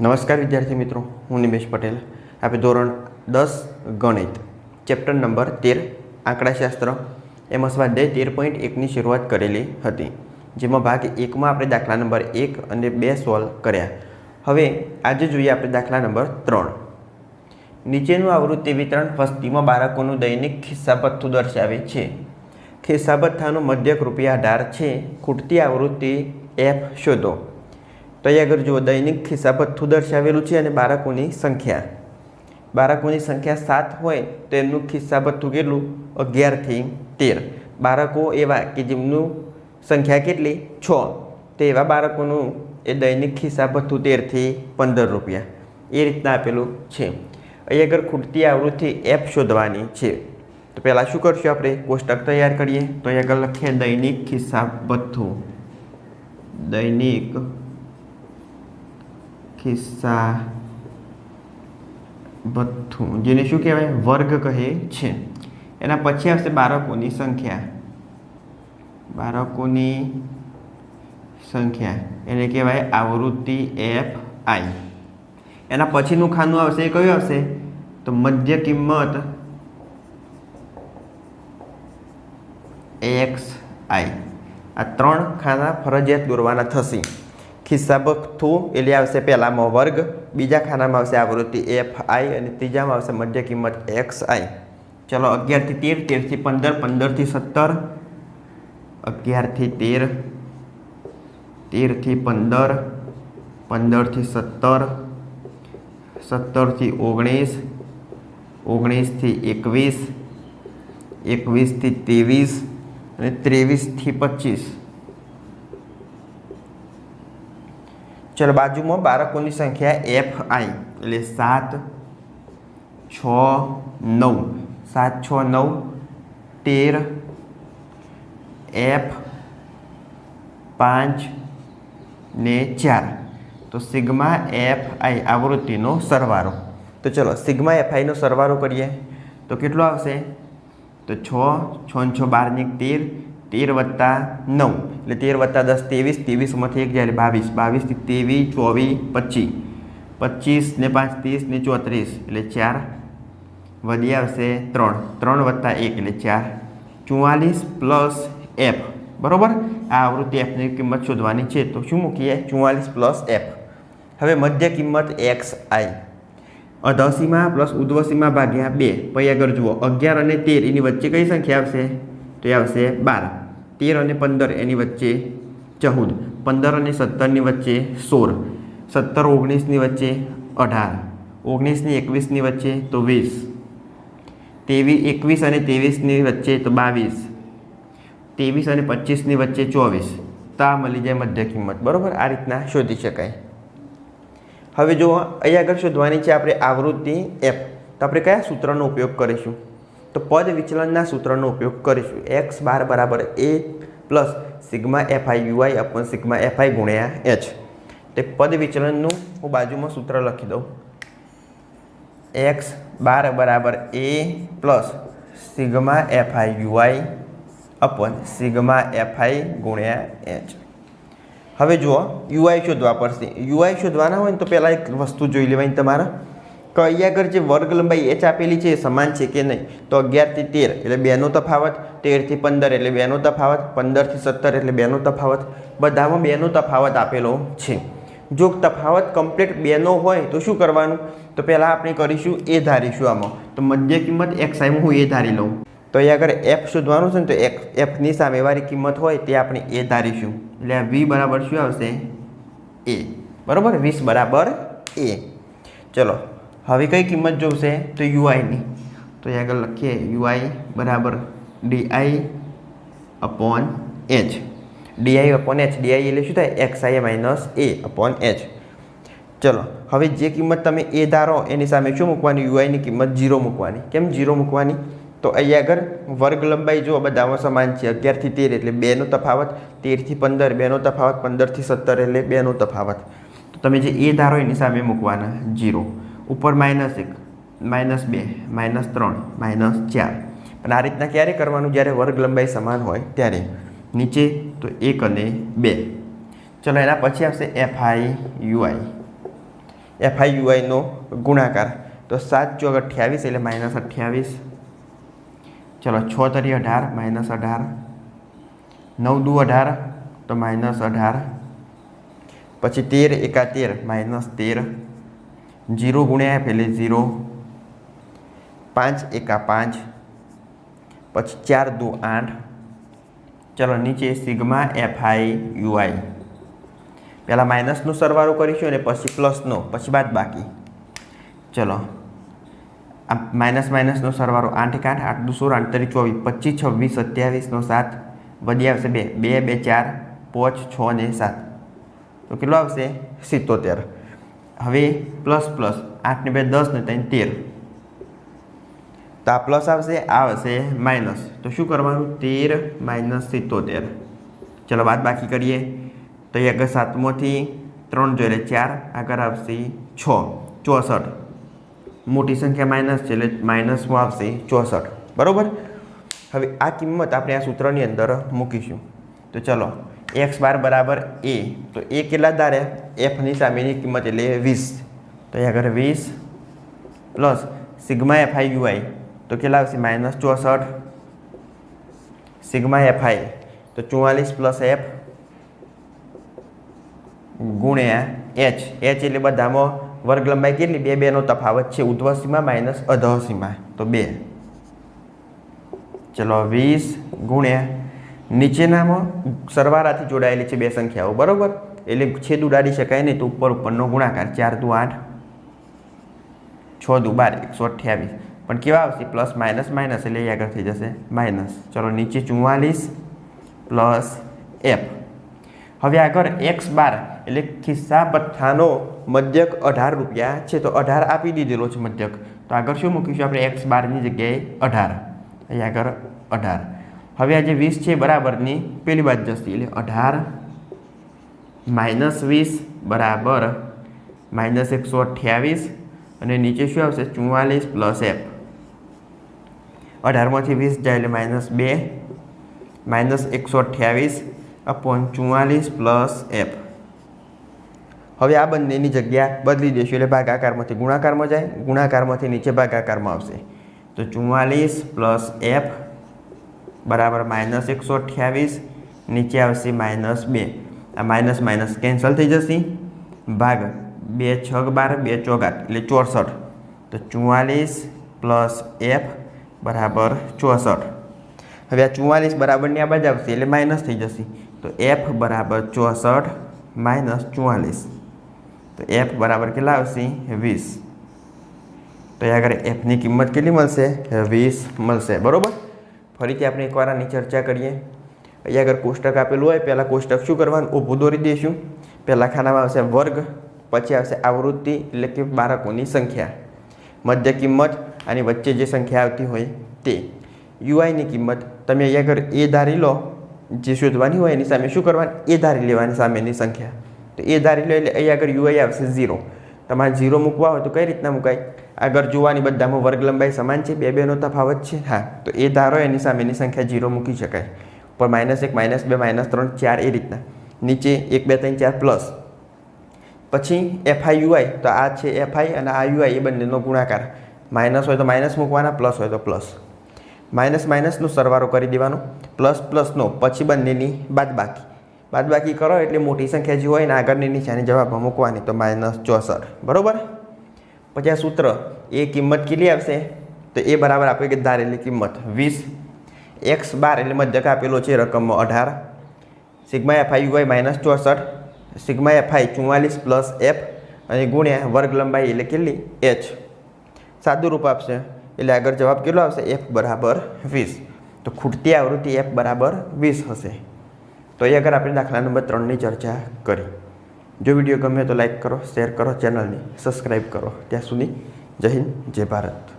નમસ્કાર વિદ્યાર્થી મિત્રો, હું નિમેશ પટેલ. આપણે ધોરણ દસ ગણિત, ચેપ્ટર નંબર તેર, આંકડાશાસ્ત્ર, એમાં સ્વાધ્યાય તેર પોઈન્ટ એકની શરૂઆત કરેલી હતી, જેમાં ભાગ એકમાં આપણે દાખલા નંબર એક અને બે સોલ્વ કર્યા. હવે આજે જોઈએ આપણે દાખલા નંબર ત્રણ. નીચેનું આવૃત્તિ વિતરણ વસ્તીમાં બાળકોનું દૈનિક ખિસ્સાપથ્થું દર્શાવે છે. ખિસ્સાપથ્થાનું મધ્યક રૂપિયા અઢાર છે. ખૂટતી આવૃત્તિ એફ શોધો. તો અહીં આગળ જુઓ દૈનિક ખિસ્સાપથ્થું દર્શાવેલું છે અને બાળકોની સંખ્યા. બાળકોની સંખ્યા સાત હોય તો એમનું ખિસ્સાપથ્થું કેટલું? અગિયારથી તેર. બાળકો એવા કે જેમનું સંખ્યા કેટલી? છ. તો એવા બાળકોનું એ દૈનિક ખિસ્સાપથ્થું તેરથી પંદર રૂપિયા. એ રીતના આપેલું છે. અહીં આગળ ખૂટતી આવૃત્તિ એપ શોધવાની છે. તો પહેલાં શું કરશું આપણે? કોષ્ટક તૈયાર કરીએ. તો અહીં આગળ લખીએ દૈનિક ખિસ્સાપથ્થું દૈનિક ખિસ્સા ભથ્થું જેને શું કહેવાય? વર્ગ કહે છે. એના પછી આવશે બાળકોની સંખ્યા. બાળકોની સંખ્યા. એને કહેવાય આવૃત્તિ એફ આઈ. એના પછીનું ખાનું આવશે, એ કયું આવશે? તો મધ્ય કિંમત એક્સ આઈ. આ ત્રણ ખાના ફરજિયાત દોરવાના થશે. ખિસ્સાબથ્થું એટલે આવશે પહેલામાં વર્ગ, બીજા ખાનામાં આવશે આવૃત્તિ એફ આઈ અને ત્રીજામાં આવશે મધ્ય કિંમત એક્સ આઈ ચલો અગિયારથી તેર, તેરથી પંદર, પંદરથી સત્તર. અગિયારથી તેર, તેરથી પંદર, પંદરથી સત્તર, સત્તરથી ઓગણીસ, ઓગણીસથી એકવીસ, એકવીસથી ત્રેવીસ અને ત્રેવીસથી પચીસ. ચલો બાજુમાં બાળકોની સંખ્યા એફ આઈ એટલે સાત, છ, નવ. સાત, છ, નવ, તેર એફ પાંચ ને ચાર. તો સિગ્મા એફ આઈ આવૃત્તિનો સરવારો તો ચલો સિગ્મા એફ આઈનો સરવારો કરીએ. તો કેટલો આવશે? તો છ છ છ બારની તેર. તેર વત્તા નવ. એટલે તેર વત્તા દસ ત્રેવીસ, ત્રેવીસમાંથી એક જાય બાવીસ. બાવીસથી ત્રેવીસ, ચોવીસ, પચીસ. પચીસ ને પાંચ, ત્રીસ ને ચોત્રીસ. એટલે ચાર વધી આવશે ત્રણ. ત્રણ વત્તા એક, એટલે ચાર. ચુમ્માલીસ પ્લસ એફ. બરાબર? આ આવૃત્તિ એફની કિંમત શોધવાની છે. તો શું મૂકીએ? ચુમ્માલીસ પ્લસ એફ. હવે મધ્ય કિંમત એક્સ આઈ. અધસીમા પ્લસ ઉદ્વસીમાં ભાગ્યા બે. પછી આગળ જુઓ. અગિયાર અને તેર એની વચ્ચે કઈ સંખ્યા આવશે? તો એ આવશે બાર. તેર અને પંદર એની વચ્ચે ચૌદ. પંદર અને સત્તરની વચ્ચે સોળ. સત્તર ઓગણીસની વચ્ચે અઢાર. ઓગણીસની એકવીસની વચ્ચે તો વીસ. તેવીસ એકવીસ અને ત્રેવીસની વચ્ચે તો બાવીસ. ત્રેવીસ અને પચીસની વચ્ચે ચોવીસ. તો આ મળી જાય મધ્ય કિંમત. બરાબર? આ રીતના શોધી શકાય. હવે જો અહીં આગળ શોધવાની છે આપણે આવૃત્તિ એફ તો આપણે કયા સૂત્રનો ઉપયોગ કરીશું? તો પદ વિચલનના સૂત્રનો ઉપયોગ કરીશું. એક્સ બાર બરાબર A plus sigma F I U I upon sigma F I ગુણ્યા એચ તે પદ વિચલનનું હું બાજુમાં સૂત્ર લખી દઉં. એક્સ બાર બરાબર A plus sigma F I U I upon sigma F I ગુણ્યા એચ હવે જુઓ યુઆઈ શોધવા પડશે. યુઆઈ શોધવાના હોય ને તો પહેલાં એક વસ્તુ જોઈ લેવાની તમારે. કે અહીંયા આગળ જે વર્ગ લંબાઈ એચ આપેલી છે એ સમાન છે કે નહીં? તો અગિયારથી તેર, એટલે બેનો તફાવત તેરથી પંદર, એટલે બેનો તફાવત પંદરથી સત્તર, એટલે બેનો તફાવત. બધામાં બેનો તફાવત આપેલો છે. જો તફાવત કમ્પ્લીટ બેનો હોય તો શું કરવાનું? તો પહેલાં આપણે કરીશું એ ધારીશું આમાં. તો મધ્ય કિંમત એક્સ આઈમાં હું એ ધારી લઉં. તો અહીંયા આગળ એફ શોધવાનું છે ને તો એફ એફની સામેવાળી કિંમત હોય તે આપણે એ ધારીશું. એટલે વી બરાબર શું આવશે? એ બરાબર? વીસ બરાબર એ ચલો. હવે કઈ કિંમત જોશે? તો યુઆઈની તો અહીંયા આગળ લખીએ યુઆઈ બરાબર D I upon H D I upon H D I એટલે શું થાય? X I minus A upon H ચલો, હવે જે કિંમત તમે એ ધારો, એની સામે શું મૂકવાની? યુઆઈની કિંમત જીરો મૂકવાની. કેમ જીરો મૂકવાની? તો અહીંયા આગળ વર્ગ લંબાઈ જો બધામાં સમાન છે. અગિયારથી તેર એટલે બેનો તફાવત તેરથી પંદર બેનો તફાવત પંદરથી સત્તર એટલે બેનો તફાવત. તો તમે જે એ ધારો, એની સામે મૂકવાના જીરો ઉપર માઇનસ એક માઇનસ બે માઇનસ ત્રણ માઇનસ ચાર. પણ આ રીતના ક્યારે કરવાનું? જ્યારે વર્ગ લંબાઈ સમાન હોય ત્યારે. નીચે તો એક અને બે. ચલો, એના પછી આવશે F I U I F I યુઆઈનો ગુણાકાર. તો સાત ચોક અઠ્યાવીસ એટલે માઇનસ અઠ્યાવીસ. ચલો, છ તરી અઢાર માઇનસ અઢાર. નવ દુ અઢાર, તો માઇનસ અઢાર. પછી તેર એકા તેર માઇનસ તેર. જીરો ગુણ્યા એફ એટલે ઝીરો પાંચ એકા પાંચ પછી ચાર દો આઠ ચલો નીચે સિગ્મા એફ આઈ યુઆઈ પહેલાં માઇનસનો સરવાળો કરીશું અને પછી પ્લસનો પછી બાદ બાકી ચલો આ માઇનસ માઇનસનો સરવાળો આઠ એક આઠ આઠ દુ સોળ આઠ તરી ચોવીસ પચીસ છવ્વીસ સત્યાવીસનો સાત વધી આવશે બે બે બે, ચાર, પાંચ, છ ને સાત। તો કેટલો આવશે? સિત્તોતેર. હવે પ્લસ પ્લસ આઠને બે દસ ને ત્રણ તેર. તો આ પ્લસ આવશે, આ આવશે માઇનસ. તો શું કરવાનું? તેર માઇનસ સિત્તોતેર. ચલો બાદ બાકી કરીએ. તો એ આગળ સાતમોથી ત્રણ જોઈએ ચાર આગળ આવશે છ. ચોસઠ. મોટી સંખ્યા માઇનસ છે એટલે માઇનસમાં આવશે ચોસઠ. બરાબર? હવે આ કિંમત આપણે આ સૂત્રની અંદર મૂકીશું. તો ચલો એક્સ બાર બરાબર એ તો એ કેટલા ધારે? એફની સામેની કિંમત એટલે વીસ. તો અહીંયા આગળ વીસ પ્લસ સિગ્મા એફઆઈ યુઆઈ તો કેટલા આવશે? માઇનસ ચોસઠ. સિગ્મા એફઆઈ તો ચુમ્માલીસ પ્લસ એફ ગુણ્યા એચ એચ એટલે બધામાં વર્ગ લંબાઈ કેટલી? બે, બેનો તફાવત છે. ઉધ્વ સીમા માઇનસ અધઃ સીમા તો બે. ચલો વીસ ગુણ્યા નીચેનામાં સરવાળાથી જોડાયેલી છે બે સંખ્યાઓ, બરાબર? એટલે છેદ ઉડાડી શકાય નહીં તો ઉપર ઉપરનો ગુણાકાર ચાર દુ આઠ, છ દુ બાર, એકસો અઠ્યાવીસ. પણ કેવા આવશે? પ્લસ, માઇનસ માઇનસ, એટલે એ આગળ થઈ જશે. માઇનસ. ચલો, નીચે ચુમ્માલીસ પ્લસ એફ. હવે આગળ એક્સ બાર, એટલે ખિસ્સા પથ્થાનો મધ્યક અઢાર રૂપિયા છે, તો અઢાર આપી દીધેલો છે મધ્યક. તો આગળ શું મૂકીશું આપણે? એક્સ બારની જગ્યાએ અઢાર. અહીં આગળ અઢાર. હવે આ જે વીસ છે બરાબરની, પેલી બાજુ જશે, એટલે અઢાર માઇનસ વીસ બરાબર માઇનસ એકસો અઠ્યાવીસ અને નીચે શું આવશે? ચુમ્માલીસ પ્લસ એફ અઢારમાંથી વીસ જાય એટલે માઇનસ બે, માઇનસ એકસો અઠ્યાવીસ અપોન ચુમ્માલીસ પ્લસ એફ હવે આ બંનેની જગ્યા બદલી દઈશું એટલે ભાગાકારમાંથી ગુણાકારમાં જાય, ગુણાકારમાંથી નીચે ભાગાકારમાં આવશે. તો ચુમ્માલીસ પ્લસ એફ બરાબર માઇનસ એકસો અઠ્યાવીસ, નીચે આવશે માઇનસ બે. આ માઇનસ માઇનસ કેન્સલ થઈ જશે. ભાગ બે છગ બાર, બે ચોગાટ એટલે ચોસઠ. તો ચુમ્માલીસ પ્લસ એફ બરાબર ચોસઠ. હવે આ ચુમ્માલીસ બરાબરની આ બાજુ આવશે, એટલે માઇનસ થઈ જશે. તો એફ બરાબર ચોસઠ માઇનસ ચુમ્માલીસ તો એફ બરાબર કેટલા આવશે? વીસ. તો એ આગળ એફની કિંમત કેટલી મળશે? વીસ મળશે. બરાબર? ફરીથી આપણે એકવાર આની ચર્ચા કરીએ. અહીંયા આગળ કોષ્ટક આપેલું હોય, પહેલાં કોષ્ટક શું કરવાનું? ઊભું દોરી દઈશું. પહેલાં ખાનામાં આવશે વર્ગ, પછી આવશે આવૃત્તિ, એટલે કે બાળકોની સંખ્યા. મધ્ય કિંમત અને વચ્ચે જે સંખ્યા આવતી હોય તે. યુઆઈની કિંમત. તમે અહીંયા આગળ એ ધારી લો. જે શોધવાની હોય એની સામે શું કરવાની? એ ધારી લેવાની સામેની સંખ્યા. તો એ ધારી લો એટલે અહીંયા આગળ યુઆઈ આવશે ઝીરો. તમારે ઝીરો મૂકવા હોય તો કઈ રીતના મૂકાય? આગળ જોવાની બધામાં વર્ગ લંબાઈ સમાન છે? બે બેનો તફાવત છે? હા. તો એ ધારો એની સામેની સંખ્યા ઝીરો મૂકી શકાય. ઉપર માઇનસ એક, માઇનસ બે, માઇનસ ત્રણ, ચાર એ રીતના. નીચે એક, બે, ત્રણ, ચાર પ્લસ. પછી એફઆઈ યુઆઈ તો આ છે એફઆઈ અને આ યુઆઈ, એ બંનેનો ગુણાકાર. માઇનસ હોય તો માઇનસ મૂકવાના, પ્લસ હોય તો પ્લસ. માઇનસ માઇનસનો સરવારો કરી દેવાનો. પ્લસ, પ્લસનો. પછી બંનેની બાદબાકી. બાદબાકી કરો એટલે મોટી સંખ્યા જે હોય ને આગળની નીચેની જવાબમાં મૂકવાની તો માઇનસ ચોસઠ બરાબર? પછી આ સૂત્ર, એ કિંમત કેટલી આવશે? તો એ બરાબર આપે કે ધારેલી કિંમત. વીસ. એક્સ બાર એટલે મધ્યક આપેલો છે રકમમાં અઢાર. Sigma F I U I minus ચોસઠ. સિગ્મા એફઆઈ ચુમ્માલીસ પ્લસ એફ અને ગુણ્યા વર્ગ લંબાઈ એટલે કેટલી? એચ. સાદું રૂપ આપશે. એટલે આગળ જવાબ કેટલો આવશે? એફ બરાબર વીસ. તો ખૂટતી આવૃત્તિ એફ બરાબર વીસ હશે. તો એ આગળ આપણે દાખલા નંબર ત્રણની ચર્ચા કરી. જો વીડિયો ગમે તો લાઈક કરો, શેર કરો, ચેનલની સબસ્ક્રાઈબ કરો. ત્યાં સુધી જય હિન્દ, જય ભારત.